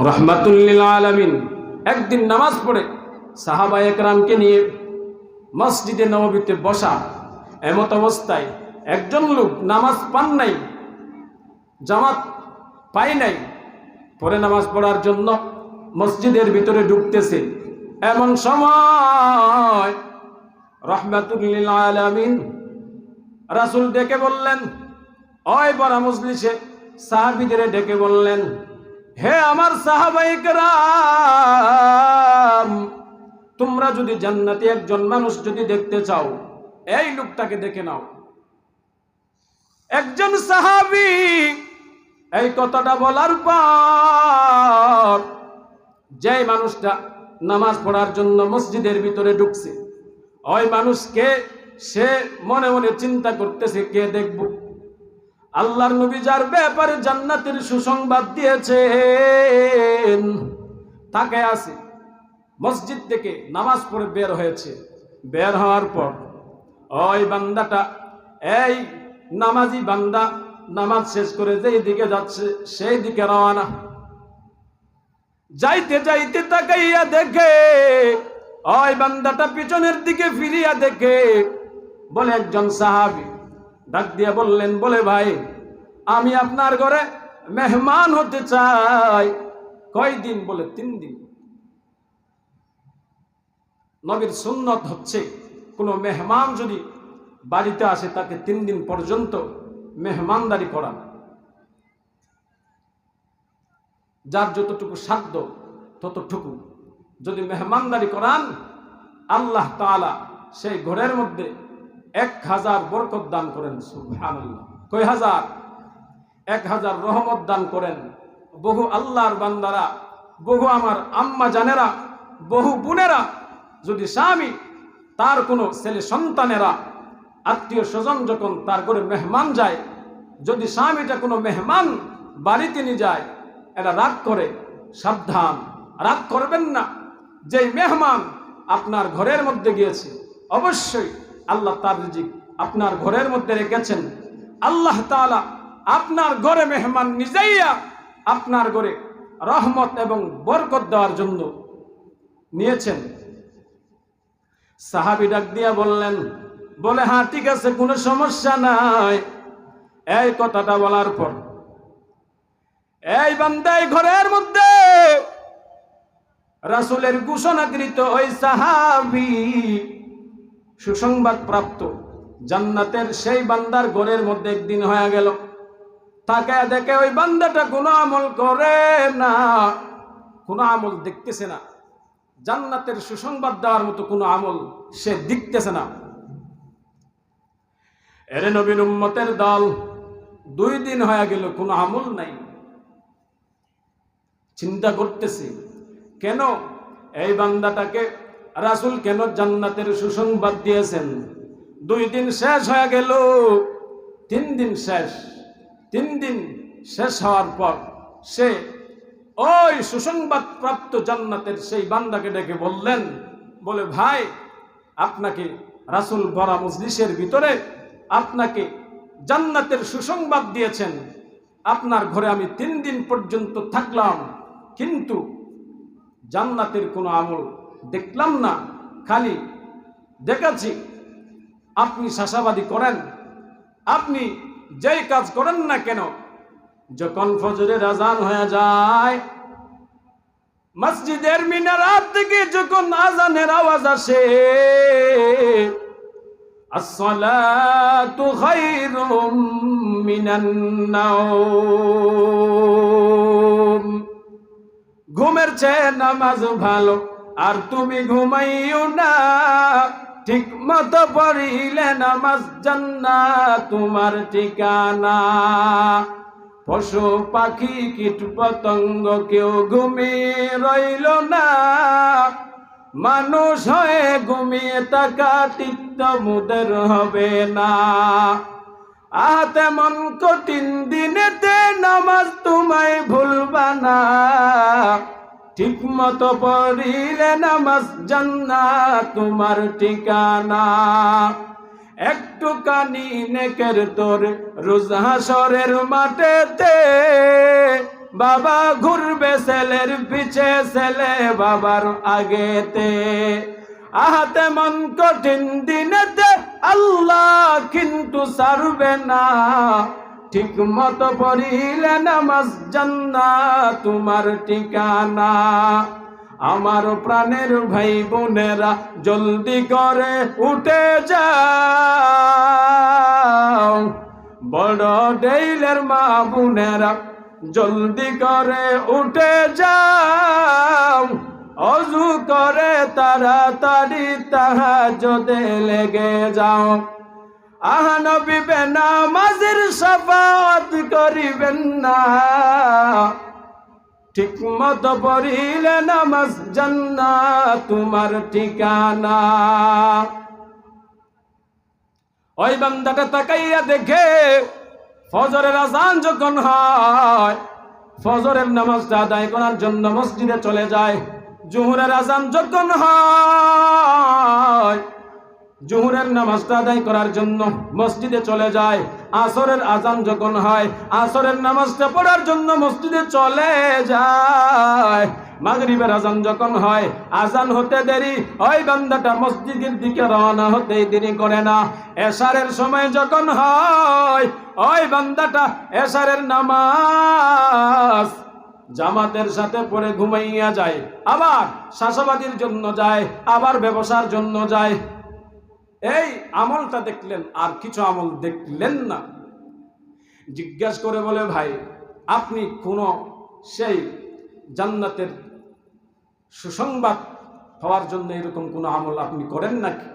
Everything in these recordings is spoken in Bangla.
রহমাতুল্লিল আলমিন একদিন নামাজ পড়ে সাহাবা একরামকে নিয়ে মসজিদে নববীতে বসা এমত অবস্থায় একজন লোক নামাজ পান নাই, জামাত পাই নাই, পরে নামাজ পড়ার জন্য মসজিদের ভিতরে ঢুকতেছে। এমন সময় রহমাতুল্লিল আলমিন রাসুল ডেকে বললেন, ওই বড় মজলিসে সাহাবিদের ডেকে বললেন হে আমার সাহাবাইকরাম তোমরা যদি জান্নাতি একজন মানুষ যদি দেখতে চাও, এই লোকটাকে দেখে নাও। একজন সাহাবি এই কথাটা বলার পর যে মানুষটা নামাজ পড়ার জন্য মসজিদের ভিতরে ঢুকছে, ওই মানুষকে সে মনে মনে চিন্তা করতেছে, কে দেখব? আল্লাহর নবী যার ব্যাপারে জান্নাতের সুসংবাদ দিয়েছেন, তাকে আছে। মসজিদ থেকে নামাজ পড়ে বের হয়েছে। বের হওয়ার পর, ওই বান্দাটা, এই নামাজি বান্দা নামাজ শেষ করে যেই দিকে যাচ্ছে, সেই দিকে রওনা। যাইতে যাইতে তাকাইয়া দেখে, ওই বান্দাটা পিছনের দিকে ফিরিয়া দেখে, বলে একজন সাহাবি ডাক দিয়ে বললেন, বলে ভাই, আমি আপনার ঘরে মেহমান হতে চাই। কয়দিন বলে? তিন দিন। নবীর সুন্নত হচ্ছে, কোনো মেহমান যদি বাড়িতে আসে, তাকে তিন দিন পর্যন্ত মেহমানদারি করা। যার যতটুকু সাধ্য, ততটুকু। যদি মেহমানদারি করান, আল্লাহ তাআলা সেই ঘরের মধ্যে এক হাজার বরকত দান করেন কয় হাজার? এক হাজার রহমত দান করেন। বহু আল্লাহর বান্দারা, বহু আমার আম্মা জানেরা, বহু বোনেরা, যদি স্বামী, তার কোনো ছেলে সন্তানেরা, আত্মীয় স্বজন যখন তার করে মেহমান যায়, যদি স্বামীটা কোনো মেহমান বাড়িতে নিয়ে যায় এটা রাগ করে, সাবধান। রাগ করবেন না। যে মেহমান আপনার ঘরের মধ্যে গিয়েছে, অবশ্যই আল্লাহ তার রিজিক আপনার ঘরের মধ্যে রেখেছেন। আল্লাহ তাআলা আপনার ঘরে মেহমান নিজেইয়া আপনার ঘরে রহমত এবং বরকত দেওয়ার জন্য নিয়েছেন। সাহাবি ডাক দিয়া বললেন, বলে হ্যাঁ ঠিক আছে, কোনো সমস্যা নাই। এই কথাটা বলার পর, এই বান্দাই ঘরের মধ্যে রাসুলের ঘোষণাকৃত ওই সাহাবি সুসংবাদ প্রাপ্ত জান্নাতের সেই বান্দার ঘরের মধ্যে একদিন হয়ে গেল। তাকে দেখে ওই বান্দাটা কোনো আমল করে না। কোনো আমল দেখতেছে না। জান্নাতের সুসংবাদ দেওয়ার মতো কোনো আমল সে দেখতেছে না। এরে নবীন উম্মতের দল, দুই দিন হয়ে গেল কোনো আমল নাই। চিন্তা করতেছি, কেন এই বান্দাটাকে রাসুল কেন জান্নাতের সুসংবাদ দিয়েছেন? দুই দিন শেষ হয়ে গেল, তিন দিন শেষ, তিন দিন শেষ হওয়ার পর সে ওই সুসংবাদ প্রাপ্ত জান্নাতের সেই বান্দাকে ডেকে বললেন, বলে, ভাই, আপনাকে রাসুল বরা মজলিসের ভিতরে আপনাকে জান্নাতের সুসংবাদ দিয়েছেন। আপনার ঘরে আমি তিন দিন পর্যন্ত থাকলাম, কিন্তু জান্নাতের কোনো আমল দেখলাম না, খালি দেখেছি। আপনি শাসাবাদী করেন, আপনি যেই কাজ করেন না কেন, যখন ফজরের আজান হয়ে যায়, মসজিদের মিনারাত থেকে যখন আজানের আওয়াজ আসে, আসসালাতু খায়রুম মিনান নাওম। ঘুমের চেয়ে নামাজ ভালো। আর তুমি ঘুমাইও না। ঠিক মতো পড়িলে নামাজ জান্না তোমার ঠিকানা। পশু পাখি কীট পতঙ্গ কেউ ঘুমিয়ে রইল না। মানুষ হয়ে ঘুমিয়ে থাকা তিক্ত মুদের হবে না। আহ তেমন কঠিন দিনেতে নামাজ তোমায় ভুলবা না। ঠিক মতো পড়িলে নামাজ জান্না তোমার ঠিকানা। একটু কানি নেকের তোর রোজ হাসরের মাঠেতে বাবা ঘুরবে ছেলের পিছে ছেলে বাবার আগেতে। আহাতে মন কঠিন দিনেতে আল্লাহ কিন্তু সারবে না। ঠিক মতো পড়িলে নামাজ জান্না তোমার ঠিকানা। আমার প্রাণের ভাই বোনেরা জলদি করে উঠে যাও। বড় ডেইলের মা বোনেরা জলদি করে উঠে যাও। অজু করে তাড়াতাড়ি তাহা যদি লেগে যাও। আহানবী বেনামাজের সাফাত করিবেন না। ঠিক মতো পড়িলে নামাজ জান্না তোমার ঠিকানা। ওই বান্দাটা তাকাইয়া দেখে ফজরের আজান যখন হয়, ফজরের নামাজটা আদায় করার জন্য মসজিদে চলে যায়। জুহুরের আজান যখন হয় জুহুরের নামাজটা আদায় করার জন্য মসজিদে চলে যায়। আসরের আজান যখন হয়, আসরের নামাজটা পড়ার জন্য মসজিদে চলে যায়। মাগরিবের আজান যখন হয় আজান হতে দেরি, ওই বান্দাটা মসজিদের দিকে রওনা হতে দেরি করে না। এশারের সময় যখন হয়, ওই বান্দাটা এশারের নামাজ জামাতের সাথে পরে ঘুমাইয়া যায়, আবার শাসবাদীর জন্য যায়, আবার ব্যবসার জন্য যায়। এই আমলটা দেখলেন, আর কিছু আমল দেখলেন না। জিজ্ঞাসা করে বলে, ভাই, আপনি কোন সেই জান্নাতের সুসংবাদ হওয়ার জন্য এরকম কোনো আমল আপনি করেন নাকি?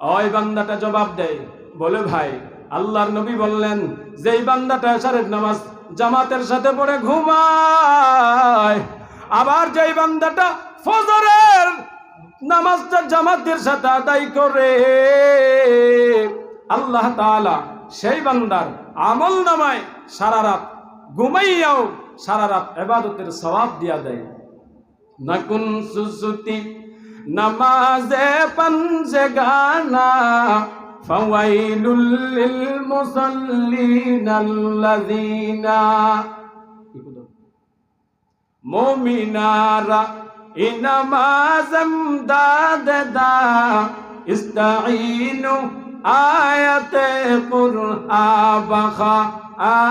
ওই বান্দাটা জবাব দেয়, বলে, ভাই, আল্লাহর নবী বললেন, যেই বান্দাটা এসারের নামাজ জামাতের সাথে পড়ে ঘুমায়, আবার যেই বান্দাটা ফজরের নামাজটা জামাতের সাথে আদায় করে। আল্লাহ তালা সেই বান্দার আমল নামায় সারা রাত ঘুমাইয়াও সারা রাত এবাদতের সওয়াব দিয়া দেয়। নকুন সুসুতি নমাজে পঞ্জে গানা, ফাওয়াইলুল লিল মুসাল্লিন আল্লাযিনা। মুমিনারা ইনামাজম দাদা ইস্তাইনু আয়াতে কুরআবাখা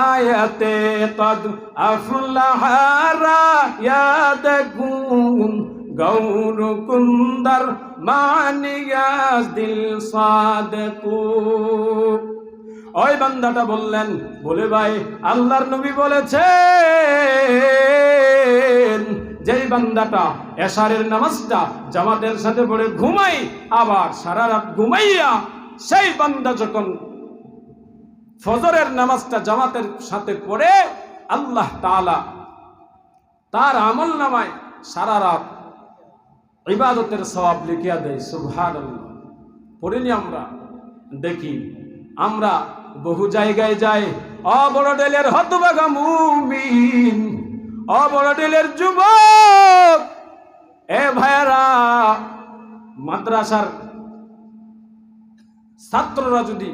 আয়াতে কদ আফলাহারা ইয়াদকুন গৌর কুন্দর মানিয়াস দিল সাদকু ওই বান্দাটা বললেন, বলে ভাই, আল্লাহর নবী বলেছেন, যেই বান্দাটা এশারের নামাজটা জামাতের সাথে পড়ে ঘুমাই, আবার সারা রাত ঘুমাইয়া সেই বান্দা যখন ফজরের নামাজটা জামাতের সাথে পড়ে, আল্লাহ তাআলা তার আমল নামায় সারা রাত ইবাদতের সওয়াব লিখিয়া দেয়, সুবহানাল্লাহ। পড়িনি আমরা, দেখি, আমরা বহু জায়গায় যাই অবড়ডেলের হতবাগা মুমিন অবড়ডেলের যুবক এ ভাইয়ারা, মাদ্রাসার ছাত্ররা যদি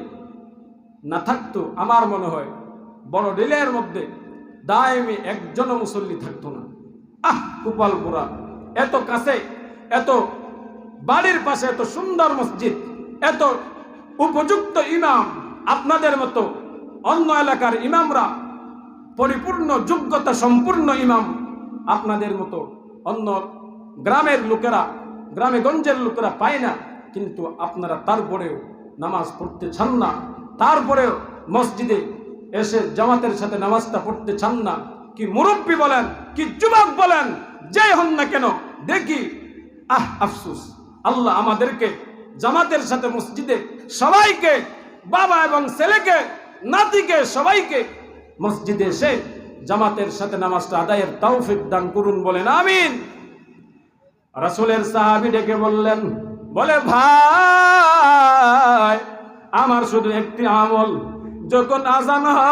না থাকতো, আমার মনে হয় বড় ডিলের মধ্যে দায়মি একজন মুসল্লি থাকতো না। আহ কুপালপুরা এত কাছে, এত বাড়ির পাশে, এত সুন্দর মসজিদ, এত উপযুক্ত ইমাম, আপনাদের মতো অন্য এলাকার ইমামরা, পরিপূর্ণ যোগ্যতা সম্পূর্ণ ইমাম, আপনাদের মতো অন্য গ্রামের লোকেরা, গ্রামে গঞ্জের লোকেরা পায় না, কিন্তু আপনারা তারপরেও নামাজ পড়তে চান না। তারপরেও মসজিদে এসে জামাতের সাথে নামাজটা পড়তে চান না। কি মুরব্বী বলেন, কি যুবক বলেন, যেই হন না কেন, দেখি। আহ, আফসুস, আল্লাহ আমাদেরকে জামাতের সাথে মসজিদে সবাইকে, বাবা এবং ছেলেকে, নাতিকে সবাইকে মসজিদে এসে জামাতের সাথে নামাজটা আদায়ের তৌফিক দান করুন বলেন, আমিন। রাসূলের সাহাবি ডেকে বললেন, বলে, ভাই, আমার শুধু একটি আমল। যখন আজান হয়,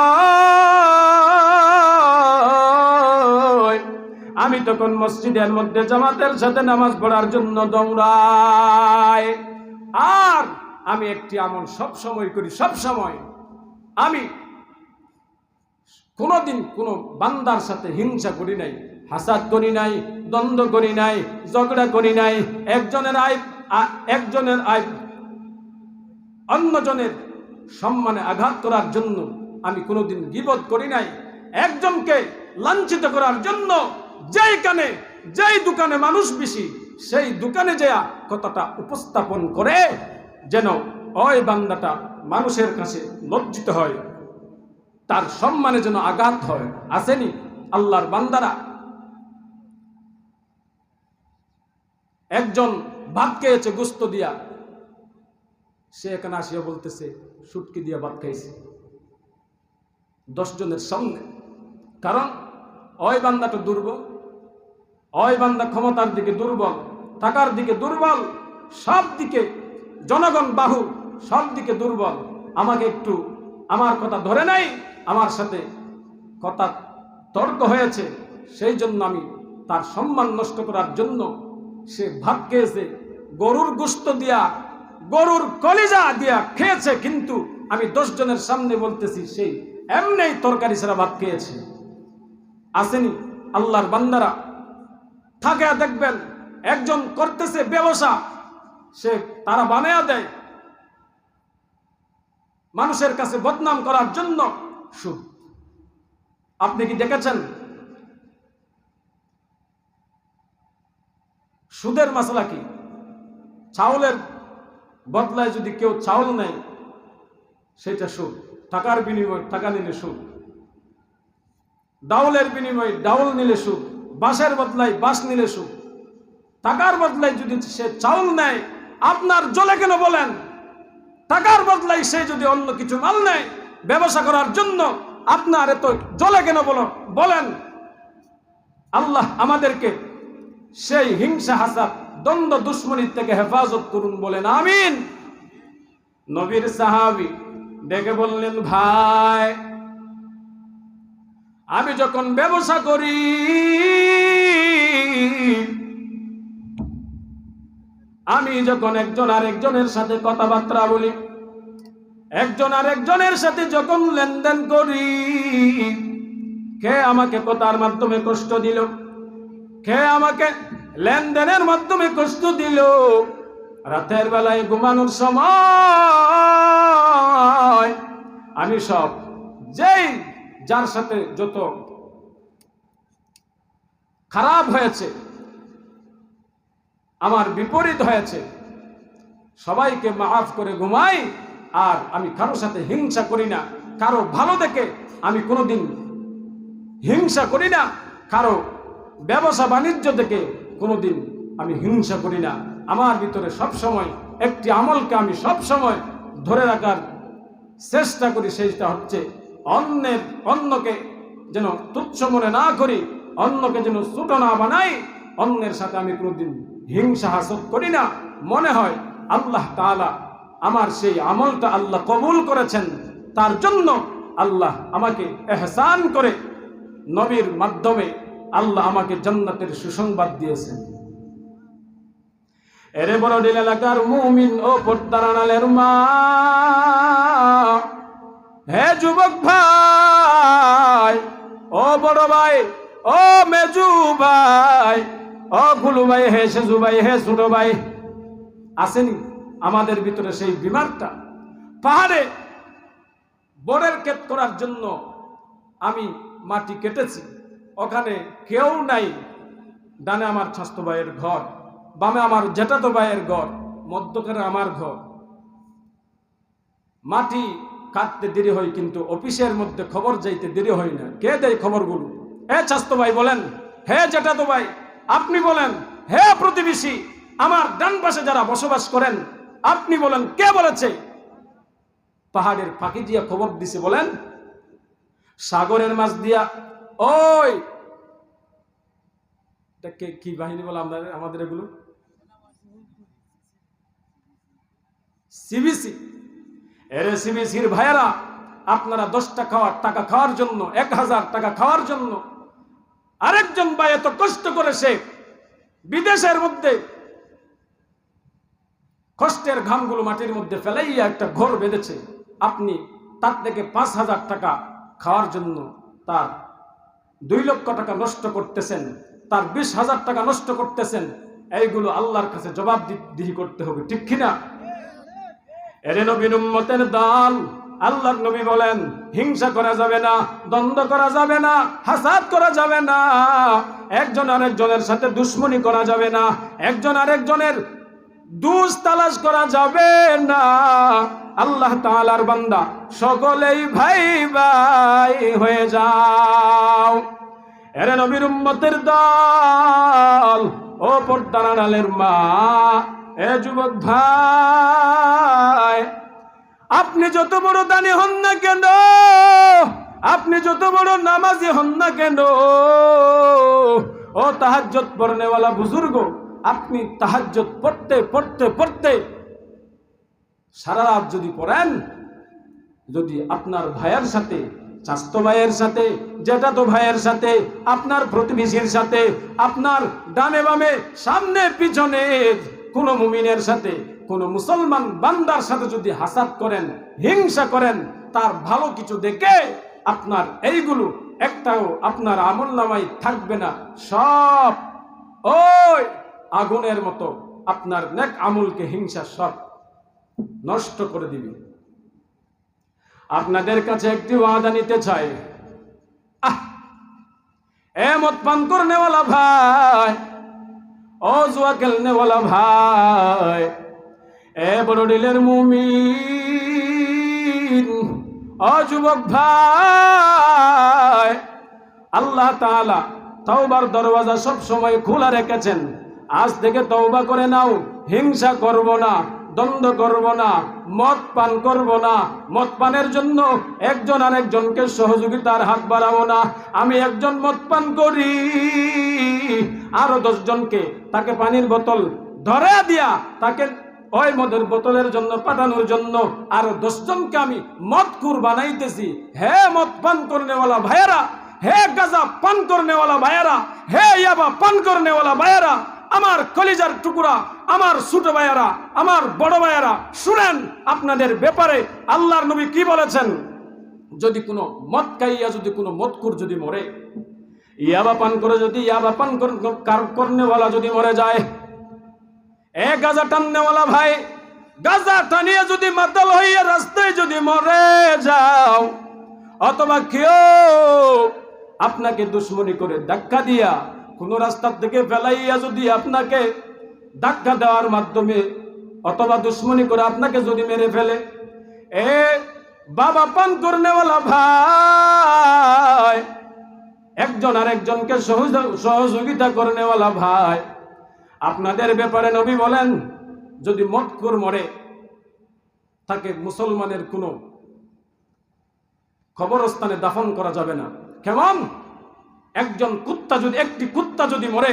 আমি তখন মসজিদের মধ্যে জামাতের সাথে নামাজ পড়ার জন্য দৌড়াই। আর আমি একটি আমল সব সময় করি, সব সময়। আমি কোনোদিন কোনো বান্দার সাথে হিংসা করি নাই, হাসাদ করি নাই দ্বন্দ্ব করি নাই, ঝগড়া করি নাই। একজনের আয় একজনের আয়, অন্যজনের সম্মানে আঘাত করার জন্য আমি কোনোদিন গিবত করি নাই। একজনকে লাঞ্ছিত করার জন্য যেই কানে যেই দোকানে মানুষ বেশি, সেই দোকানে যেয়া কথাটা উপস্থাপন করে, যেন ওই বান্দাটা মানুষের কাছে লজ্জিত হয়, তার সম্মানে যেন আঘাত হয়। আসেনি? আল্লাহর বান্দারা একজন ভাত খেয়েছে, গুস্ত দিয়া। সে এখানে আসিয়া বলতেছে সুটকি দিয়া ভাত খাইছে। দশ জনের সামনে। কারণ, ওই বান্দাটা দুর্বল। ওই বান্দা ক্ষমতার দিকে দুর্বল টাকার দিকে দুর্বল, সব দিকে জনগণ বাহু, সব দিকে দুর্বল। আমাকে একটু আমার কথা ধরে নাই, আমার সাথে কথা তর্ক হয়েছে, সেই জন্য আমি তার সম্মান নষ্ট করার জন্য সে ভাত খেয়েছে গরুর গুস্ত দিয়া, গরুর কলিজা দিয়া খেয়েছে, কিন্তু আমি দশ জনের সামনে বলতেছি সেই এমনি তরকারি ছাড়া ভাত খেয়েছে। আসেনি, আল্লাহর বান্দারা থাকে দেখবেন, একজন করতেছে ব্যবসা, সে তারা বানায়া দেয়। মানুষের কাছে বদনাম করার জন্য সুদ। আপনি কি দেখেছেন? সুদের মশলা কি? চাউলের বদলায় যদি কেউ চাউল নেয়, সেটা সুদ। টাকার বিনিময় টাকা নিলে সুদ। ডাউলের বিনিময়ে ডাউল নিলে সুদ। বাঁশের বদলায় বাঁশ নিলে সুদ। টাকার বদলায় যদি সে চাউল নেয়, আপনার জলে কেন বলেন? টাকার বদলায় সে যদি অন্য কিছু মাল নেয়, ব্যবসা করার জন্য আপনার এত জলে কেন বলো, বলেন? আল্লাহ আমাদেরকে সেই হিংসা হাসাদ, দ্বন্দ্ব দুশ্মনীর থেকে হেফাজত করুন বলেন, আমিন। নবীর সাহাবি ডেকে বললেন, ভাই, আমি যখন ব্যবসা করি, আমি যখন একজন আরেকজনের সাথে কথাবার্তা বলি, একজন আরেকজনের সাথে যখন লেনদেন করি, কে আমাকে কথার মাধ্যমে কষ্ট দিল? কে আমাকে লেনদেনের মাধ্যমে কষ্ট দিল? রাতের বেলায় ঘুমানোর সময় আমি সব, যেই যার সাথে যত খারাপ হয়েছে, আমার বিপরীত হয়েছে, সবাইকে মাফ করে ঘুমাই, আর আমি কারোর সাথে হিংসা করি না। কারও ভালো দেখে আমি কোনোদিন হিংসা করি না। কারও ব্যবসা বাণিজ্য থেকে কোনোদিন আমি হিংসা করি না। আমার ভিতরে সব সময় একটি আমলকে আমি সব সময় ধরে রাখার চেষ্টা করি, সেইটা হচ্ছে অন্যের, অন্যকে যেন তুচ্ছ মনে না করি, অন্যকে যেন ছোট না বানাই। অন্যের সাথে আমি কোনোদিন হিংসা হাসত করি না। মনে হয় আল্লাহ তাআলা আমার সেই আমলটা আল্লাহ কবুল করেছেন। তার জন্য আল্লাহ আমাকে এহসান করে নবীর মাধ্যমে আল্লাহ আমাকে জান্নাতের সুসংবাদ দিয়েছেন এরে বড় ডিল এলাকার মুমিন ও পর্দারানালের মা। হে যুবক ভাই, ও বড় ভাই, ও মেজু ভাই, ও গুলু ভাই, হে সেজু ভাই, হে ছোট ভাই। আসেনি আমাদের ভিতরে সেই বিমারটা পাহাড়ে বরের ক্ষেত করার জন্য আমি মাটি কেটেছি। ওখানে কেউ নাই। ডানে আমার স্বাস্থ্য ভাইয়ের ঘর, বামে আমার জেঠাতো ভাইয়ের ঘর, মধ্যখানে আমার ঘর। মাটি কাটতে দেরি হয়, কিন্তু অফিসের মধ্যে খবর যাইতে দেরি হয় না। কে দেয় খবরগুলো? হে স্বাস্থ্য ভাই বলেন, হে জেঠাতো ভাই, আপনি বলেন, হে প্রতিবেশী, আমার ডান পাশে যারা বসবাস করেন, আপনি বলেন, কে বলেছে? পাহাড়ের ফাঁকি দিয়া খবর দিছে বলেন, সাগরের মাছ দিয়া ওই! কি বাহিনী বলে আমাদের আমাদের এগুলো? সিবিসি এর সিবিসির ভাইয়েরা, আপনারা দশটা খাওয়ার টাকা খাওয়ার জন্য, এক হাজার টাকা খাওয়ার জন্য, আরেকজন ভাই এত কষ্ট করে সে বিদেশের মধ্যে কষ্টের ঘামগুলো মাটির মধ্যে ফেলাইয়া একটা ঘর বেঁধেছে। আপনি তার থেকে পাঁচ হাজার টাকা খাওয়ার জন্য তার দুই লক্ষ টাকা নষ্ট করতেছেন, তার বিশ হাজার টাকা নষ্ট করতেছেন, এইগুলো আল্লাহর কাছে জবাব দিহি করতে হবে, ঠিক কিনা? এরে নবীর উম্মতের দল, আল্লাহর নবী বলেন, হিংসা করা যাবে না, দ্বন্দ্ব করা যাবে না, হাসাদ করা যাবে না, একজন আরেকজনের সাথে দুশ্মনী করা যাবে না, একজন আরেকজনের দুষ তালাশ করা যাবে না। আল্লাহ তাআলার বান্দা, সকলেই ভাই ভাই হয়ে যাও। এরে নবীর উম্মতের দল, ও পর্দার মা, এ যুবক ভাই, আপনি যত বড় দানি হন না কেন? আপনি যত বড় নামাজি হন না কেন? ও তাহাজ্জত পড়নেওয়ালা বুজুর্গ আপনি তাহাজ্জত পড়তে পড়তে পড়তে সারা রাত যদি পড়েন, যদি আপনার ভাইয়ের সাথে স্বাস্থ্য ভাইয়ের সাথে, জেঠাতো ভাইয়ের সাথে, আপনার প্রতিবেশীর সাথে, আপনার ডানে বামে, সামনে পিছনে কোনো মুমিনের সাথে, কোন মুসলমান বান্দার সাথে যদি হাসাত করেন, হিংসা করেন, তার ভালো কিছু দেখে আপনার এইগুলো একটাও আপনার আমল নামাই থাকবে না। সব ওই আগুনের মতো আপনার নেক আমলকে হিংসা সব নষ্ট করে দিবে। আপনাদের কাছে একটি ওয়াদা নিতে চাই। এ মত পান করনেওয়ালা ভাই, ও জুয়া খেলনেওয়ালা ভাই, এ বড়ডিলের মুমিন, ও যুবক ভাই, আল্লাহ তাআলা তওবার দরওয়াজা সব সময় খোলা রেখেছেন। আজ থেকে তওবা করে নাও, হিংসা করব না, দ্বন্দ্ব করব না, মদ পান করব না, মদ পানের জন্য একজন আরেকজনকে সহযোগিতার হাত বাড়াবো না। আমি একজন মদ পান করি, আরও দশজনকে তাকে পানির বোতল ধরে দিয়া তাকে ওই মদের বোতলের জন্য পাঠানোর জন্য আরও দশজনকে আমি মদ কুর বানাইতেছি। হে মদ পান করনেওয়ালা ভাইয়েরা, হে গাজা পান করনেওয়ালা ভাইয়েরা, হে ইয়াবা পান করনেওয়ালা ভাইয়েরা আমার কলিজার টুকুরা, আমার ছোট ভাইয়েরা, আমার বড় ভাইয়েরা, শুনেন আপনাদের ব্যাপারে আল্লাহর নবী কি বলেছেন? যদি কোনো মদ খাইয়া, যদি কোনো মদকুর যদি মরে, ইয়াবা পান করে যদি, ইয়াবা পান করনেওয়ালা যদি মরে যায়, এ গাজা টাননেওয়ালা ভাই, গাজা টানিয়ে যদি মাতাল হইয়া রাস্তায় যদি মরে যাও, অথবা কেউ আপনাকে দুশ্মনী করে ধাক্কা দিয়া কোন রাস্তার থেকে ফেলাইয়া যদি আপনাকে ধাক্কা দেওয়ার মাধ্যমে অথবা দুশ্মনী করে আপনাকে যদি মেরে ফেলে, এ বাবা পান করনেওয়ালা ভাই, একজন আর একজনকে সহযোগিতা করনেওয়ালা ভাই, আপনাদের ব্যাপারে নবী বলেন, যদি মতকুর মরে, তাকে মুসলমানের কোনো কবরস্থানে দাফন করা যাবে না। কেমন? একজন কুত্তা যদি, একটি কুত্তা যদি মরে,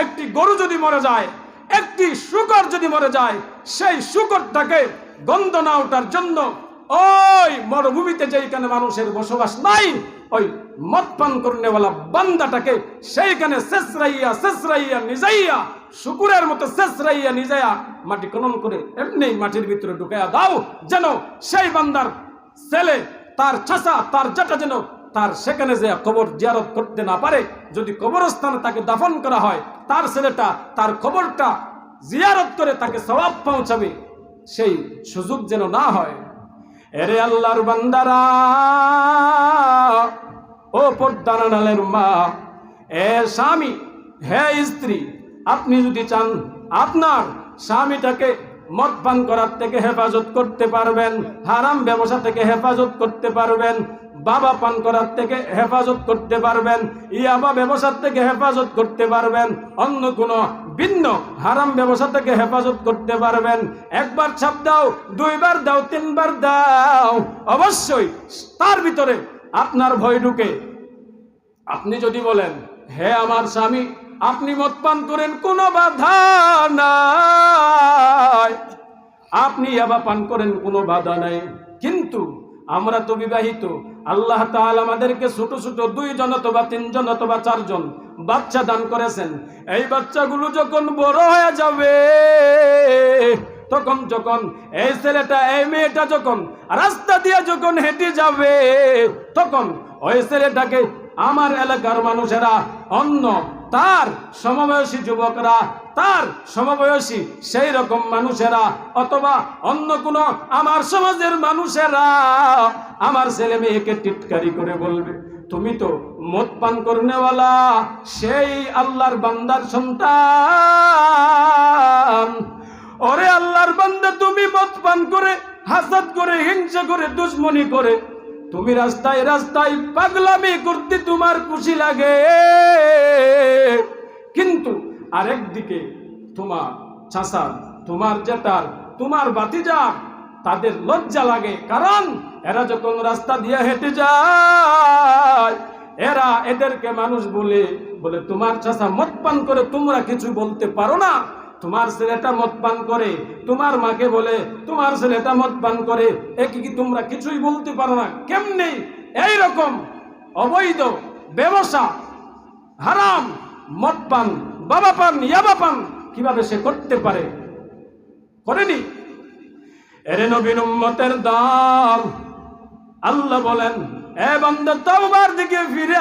একটি গরু যদি মরে যায়, একটি শুকর যদি মরে যায়, সেই শুকরটাকে গন্ধ না ওঠার জন্য ওই মরুভূমিতে যেখানে মানুষের বসবাস নাই, ওই মদ পান করনেওয়ালা বান্দাটাকে সেইখানে শেষরাইয়া শেষরাইয়া নিজাইয়া, শুকুরের মতো শেষরাইয়া নিজাইয়া মাটি খনন করে এমনি মাটির ভিতরে ঢুকাইয়া দাও, যেন সেই বান্দার ছেলে তার চাষা তার যেটা যেন তার সেখানে যে কবর জিয়ারত করতে না পারে। যদি কবরস্থানে তাকে দাফন করা হয়, তার ছেলেটা তার কবরটা জিয়ারত করে তাকে সবাব পৌঁছাবে, সেই সুযোগ যেন না হয়। এরে আল্লাহর বান্দারা, ও পর্দানালের মা, এ স্বামী, হে স্ত্রী, আপনি যদি চান, আপনার স্বামীটাকে মদ পান করার থেকে হেফাজত করতে পারবেন, হারাম ব্যবসা থেকে হেফাজত করতে পারবেন, বাবা পান করার থেকে হেফাজত করতে পারবেন, ইয়াবা ব্যবসার থেকে হেফাজত করতে পারবেন, অন্য কোনো ভিন্ন হারাম ব্যবসা থেকে হেফাজত করতে পারবেন। একবার ছাপ দাও, দুইবার দাও, তিনবার দাও, অবশ্যই তার ভিতরে আপনার ভয় ঢুকে। আপনি যদি বলেন, হে আমার স্বামী আপনি মদ পান করেন, কোনো বাধা নাই। আপনি ইয়াবা পান করেন, কোনো বাধা নাই। কিন্তু আমরা তো বিবাহিত, আল্লাহ তাআলা আমাদেরকে ছোট ছোট দুইজন অথবা তিনজন অথবা চারজন বাচ্চা দান করেছেন। এই বাচ্চাগুলো যখন বড় হয়ে যাবে, তখন যখন এই ছেলেটা, এই মেয়েটা যখন রাস্তা দিয়ে যখন হেঁটে যাবে, তখন ওই ছেলেটাকে আমার এলাকার মানুষেরা অন্য তার সমবয়সী যুবকরা, তার সমবয়সী সেই রকম মানুষেরা, অথবা অন্য কোনো আমার সমাজের মানুষেরা আমার ছেলে মেয়েকে টিটকারি করে বলবে, তুমি তো মদ পান করনেওয়ালা, সেই আল্লাহর বান্দার সন্তান। ওরে আল্লাহর বান্দা, তুমি মদ পান করে, হাসাদ করে, হিংসা করে, দুশ্মনী করে তুমি রাস্তায় রাস্তায় পাগলামি করতে তোমার খুশি লাগে। কিন্তু আরেক দিকে তোমার চাষা তোমার জেটার তোমার বাতিজার তাদের লজ্জা লাগে। কারণ এরা যখন রাস্তা দিয়ে হেঁটে যায়, এরা এদেরকে মানুষ বলে বলে, তোমার চাষা মদ পান করে তোমরা কিছু বলতে পারো না। তোমার ছেলেটা মদ পান করে, তোমার মাকে বলে, তোমার ছেলেটা মদ পান করে একে কি তোমরা কিছুই বলতে পারো না? কেমনি? এই রকম অবৈধ ব্যবসা, হারাম মদ পান বাবা পান ইয়াবা পান কীভাবে সে করতে পারে? করেনি? এরে নবীন উম্মতের দল আল্লাহ বলেন, এ বান্দা, তওবার দিকে ফিরে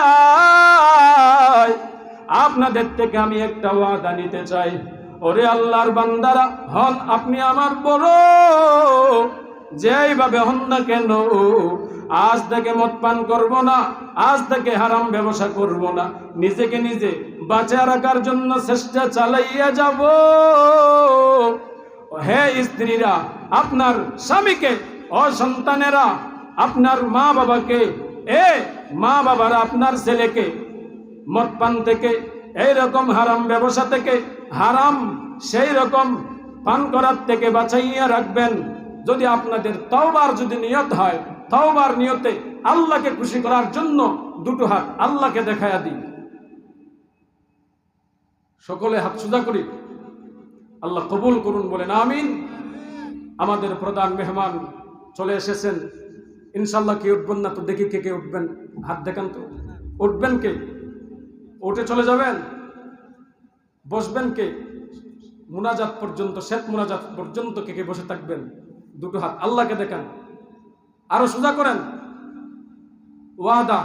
আপনাদের থেকে আমি একটা ওয়াদা নিতে চাই। ওরে আল্লাহর বান্দারা, হন আপনি আমার বড়। যেইভাবে হন না কেন, আজ থেকে মদ পান করব না, আজ থেকে হারাম ব্যবসা করব না। নিজেকে নিজে বাঁচা রাখার জন্য চেষ্টা চালাইয়া যাব। হে স্ত্রীরা, আপনার স্বামীকে, ও সন্তানেরা, আপনার মা বাবাকে এ মা বাবারা আপনার ছেলেকে মদ পান থেকে এইরকম হারাম ব্যবসা থেকে হারাম সেই রকম পান করার থেকে বাঁচাইয়া রাখবেন। যদি আপনাদের তওবার যদি নিয়ত হয়, তওবার নিয়তে আল্লাহকে খুশি করার জন্য দুটো হাত আল্লাহকে দেখায়া দিই সকলে হাত সুজা করি। আল্লাহ কবুল করুন, বলেন আমিন। আমাদের প্রধান মেহমান চলে এসেছেন। ইনশাল্লাহ কে উঠবেন না তো দেখি কে কে উঠবেন। হাত দেখান তো। উঠবেন কে? উঠে চলে যাবেন? বসবেন কে? মুনাজাত পর্যন্ত শেষ মুনাজাত পর্যন্ত কে কে বসে থাকবেন? দুটো হাত আল্লাহকে দেখান। আরও সোজা করেন। ওয়াদা।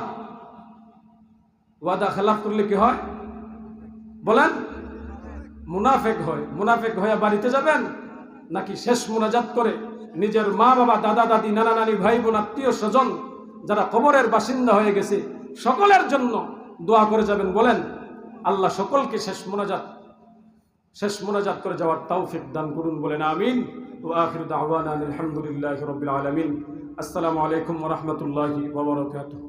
ওয়াদা খেলাফ করলে কি হয়? বলেন, মুনাফেক হয়। মুনাফেক হয়ে বাড়িতে যাবেন? নাকি শেষ মুনাজাত করে নিজের মা বাবা, দাদা, দাদি, নানা, নানি, ভাই, বোন, আত্মীয়, স্বজন, যারা কবরের বাসিন্দা হয়ে গেছে, সকলের জন্য দোয়া করে যাবেন, বলেন, আল্লাহ সকলকে শেষ মোনাজাত শেষ মোনাজাত করে যাওয়ার তৌফিক দান করুন বলেন, আমিন। ও আখির দাওয়ান আলহামদুলিল্লাহ রবিল আলমিন। আসসালামু আলাইকুম ওরহমতুল্লাহি ওবরাকাতুহ